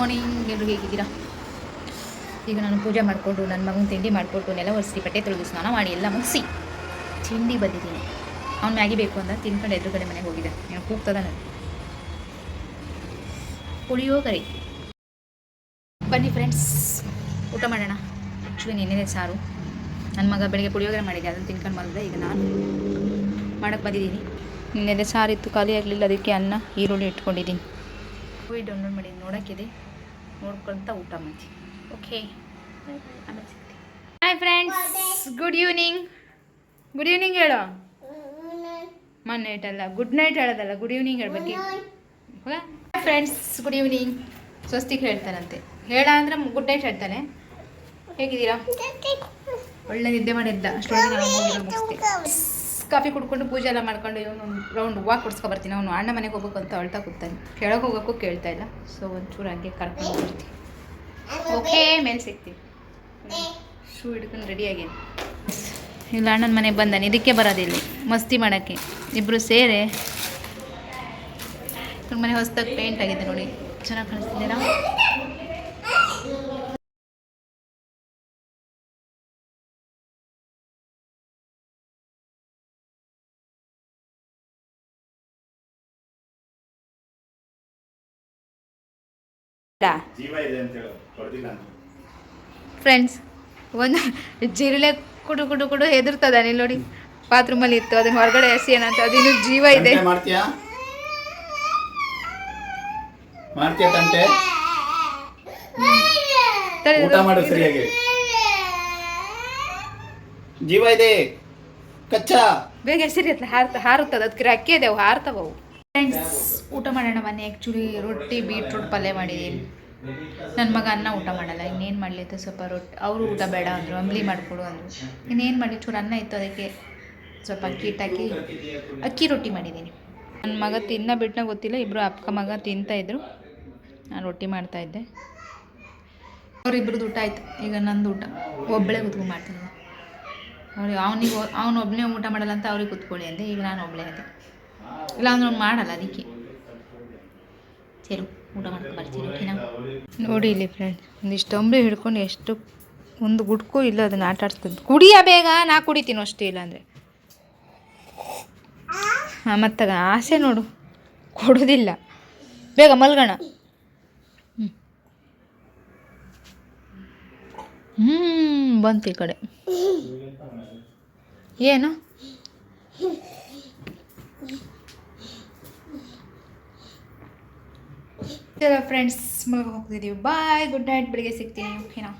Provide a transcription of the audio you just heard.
Morning ಎಲ್ಲರೂ ಹೇಗಿದ್ದೀರಾ? ಈಗ ನಾನು ಪೂಜೆ ಮಾಡಿಕೊಂಡು ನನ್ನ ಮಗನ ತಿಂಡಿ ಮಾಡಿಕೊಟ್ಟು ನೆಲ ಒರೆಸಿ, ಬಟ್ಟೆ ತೊಳೆದು ಸ್ನಾನ ಮಾಡಿ, ಎಲ್ಲ ಮುಗಿಸಿ, ತಿಂಡಿ ಬಂದಿದ್ದೀನಿ. ಅವ್ನು ಮ್ಯಾಗಿ ಬೇಕು ಅಂತ ತಿನ್ಕೊಂಡು ಎದುರುಗಡೆ ಮನೆಗೆ ಹೋಗಿದೆ ಏನೋ ಕೂಗ್ತದ ನಾನು ಪುಳಿಯೋಗರೆ ಬನ್ನಿ ಫ್ರೆಂಡ್ಸ್ ಊಟ ಮಾಡೋಣ. ಆ್ಯಕ್ಚುಲಿ ನಿನ್ನೆ ಸಾರು. ನನ್ನ ಮಗ ಬೆಳಿಗ್ಗೆ ಪುಳಿಯೋಗರೆ ಮಾಡಿದೆ ಅದನ್ನು ತಿನ್ಕೊಂಡು ಬಂದಿದೆ ಈಗ ನಾನು ಮಾಡೋಕ್ಕೆ ಬಂದಿದ್ದೀನಿ. ನಿನ್ನೆದೆ ಸಾರಿತ್ತು, ಖಾಲಿ ಆಗಲಿಲ್ಲ. ಅದಕ್ಕೆ ಅನ್ನ, ಈರುಳ್ಳಿ ಇಟ್ಕೊಂಡಿದ್ದೀನಿ. ಡೌನ್ಲೋಡ್ ಮಾಡಿ ನೋಡೋಕ್ಕಿದೆ ನೋಡ್ಕೊಳ್ತಾ ಊಟ ಮಾಡಿ okay hi friends good evening good evening ಹೇಳೋ. ಮನ್ ನೈಟ್ ಅಲ್ಲ. ಗುಡ್ ನೈಟ್ ಹೇಳೋದಲ್ಲ. ಗುಡ್ ಈವ್ನಿಂಗ್ ಹೇಳ್ಬೇಕು. ಫ್ರೆಂಡ್ಸ್ ಗುಡ್ ಈವ್ನಿಂಗ್ ಸ್ವಸ್ತಿಗೆ ಹೇಳ್ತಾನಂತೆ. ಹೇಳ ಅಂದ್ರೆ ಗುಡ್ ನೈಟ್ ಹೇಳ್ತಾನೆ. ಹೇಗಿದ್ದೀರಾ? ಒಳ್ಳೆ ನಿದ್ದೆ ಮಾಡಿದ್ದ. ಮುಗಿಸ್ದೆ. ಕಾಫಿ ಕುಡ್ಕೊಂಡು ಪೂಜೆ ಎಲ್ಲ ಮಾಡ್ಕೊಂಡು ಇವನು ರೌಂಡ್ ಹೂವು ಕೊಡ್ಸ್ಕೊ ಬರ್ತೀನಿ ಅವನು ಅಣ್ಣ ಮನೆಗೆ ಹೋಗ್ಬೇಕು ಅಂತ ಅಳ್ತಾ ಕೂತಾನೆ. ಕೆಳಗೆ ಹೋಗೋಕ್ಕೂ ಕೇಳ್ತಾ ಇಲ್ಲ. ಸೊ ಒಂಚೂರು ಹಂಗೆ ಕರ್ಕೊಂಡು ಬರ್ತೀನಿ ಓಕೆ, ಮೇಲೆ ಸಿಗ್ತೀವಿ ಶೂ ಹಿಡ್ಕೊಂಡು ರೆಡಿಯಾಗಿ ಇಲ್ಲ, ಅಣ್ಣನ ಮನೆಗೆ ಬಂದಾನೆ. ಇದಕ್ಕೆ ಬರೋದಿಲ್ಲ ಮಸ್ತಿ ಮಾಡೋಕ್ಕೆ. ಇಬ್ಬರು ಸೇರೆ. ಇವ್ರ ಮನೆ ಹೊಸ್ದಾಗ ಪೇಂಟ್ ಆಗಿದೆ ನೋಡಿ. ಚೆನ್ನಾಗಿ ಕಾಣಿಸ್ತಿದ್ದೀರಾ ಫ್ರೆಂಡ್ಸ್ ಒಂದು ಜಿರಳೆ ಕುಡು ಕುಡು ಕುಡು ಹೆದರ್ತದ ಇಲ್ಲಿ ನೋಡಿ. ಬಾತ್ರೂಮಲ್ಲಿ ಇತ್ತು ಅದನ್ನ ಹೊರಗಡೆ ಎಸಿ ಏನಂತ. ಅದಿನ್ನು ಜೀವ ಇದೆ. ಜೀವ ಇದೆ. ಕಚ್ಚಾ. ಬೇಗ ಹೆಸರಿಯತ್ಲ ಹಾರ್ತ ಹಾರುತ್ತದ ಅದಕ್ಕೆ ಅಕ್ಕಿ ಇದೆ ಅವು ಹಾರ್ತವ ಅವು. ಫ್ರೆಂಡ್ಸ್ ಊಟ ಮಾಡೋಣ ಬನ್ನಿ. ಆ್ಯಕ್ಚುಲಿ ರೊಟ್ಟಿ ಬೀಟ್ರೂಟ್ ಪಲ್ಯ ಮಾಡಿದ್ದೀನಿ ನನ್ನ ಮಗ ಅನ್ನ ಊಟ ಮಾಡಲ್ಲ. ಇನ್ನೇನು ಮಾಡಲಿ ಅಂತ ಸ್ವಲ್ಪ ರೊಟ್ಟಿ ಅವರು ಊಟ ಬೇಡ ಅಂದರು, ಅಂಬ್ಲಿ ಮಾಡಿಕೊಡು ಅಂದರು. ಇನ್ನೇನು ಮಾಡಿ ಚೂರು ಅನ್ನ ಇತ್ತು ಅದಕ್ಕೆ ಸ್ವಲ್ಪ ಅಕ್ಕಿ ಇಟ್ಟಾಕಿ ಅಕ್ಕಿ ರೊಟ್ಟಿ ಮಾಡಿದ್ದೀನಿ ನನ್ನ ಮಗ ತಿನ್ನ ಬಿಟ್ಟನ ಗೊತ್ತಿಲ್ಲ. ಇಬ್ಬರು ಅಪ್ಪ ಮಗ ತಿಂತಾಯಿದ್ರು ನಾನು ರೊಟ್ಟಿ ಮಾಡ್ತಾಯಿದ್ದೆ ಅವ್ರಿಬ್ರದ್ದು ಊಟ ಆಯಿತು. ಈಗ ನಂದು ಊಟ. ಒಬ್ಬಳೇ ಕುತ್ಕೊಂಡು ಮಾಡ್ತೀನಿ. ಅವ್ರಿಗೆ ಅವನಿಗೆ ಅವನು ಊಟ ಮಾಡಲ್ಲ ಅಂತ ಅವ್ರಿಗೆ ಕುತ್ಕೊಳ್ಳಿ ಅಂದೆ. ಈಗ ನಾನು ಒಬ್ಬಳೇ ಅದೇ ಇಲ್ಲ ಅಂದ್ರೆ ಮಾಡಲ್ಲ ಅದಕ್ಕೆ. ಸೇರು, ಊಟ ಮಾಡ್ಕೊಂಡು ಓಕೆನಾ? ನೋಡಿ ಇಲ್ಲಿ ಫ್ರೆಂಡ್ ಒಂದಿಷ್ಟು ಅಂಬ್ಲಿ ಹಿಡ್ಕೊಂಡು ಎಷ್ಟು ಒಂದು ಗುಡ್ಕು ಇಲ್ಲ ಅದನ್ನ ಆಟ ಆಡ್ಸ್ತದೆ. ಕುಡಿಯ ಬೇಗ, ನಾ ಕುಡಿತೀನಿ ಅಷ್ಟೇ ಇಲ್ಲ ಅಂದರೆ. ಹಾಂ ಮತ್ತಾಗ ಆಸೆ ನೋಡು. ಕೊಡೋದಿಲ್ಲ. ಬೇಗ ಮಲ್ಗೋಣ. ಹ್ಞೂ ಬಂತು ಈ ಕಡೆ. ಏನು? ಫ್ರೆಂಡ್ಸ್ ಮಲ್ಗೆ ಹೋಗ್ತಿದ್ದೀವಿ ಬಾಯ್ ಗುಡ್ ನೈಟ್ ಬೆಳಿಗ್ಗೆ ಸಿಗ್ತೀನಿ. ಓಕೆನಾ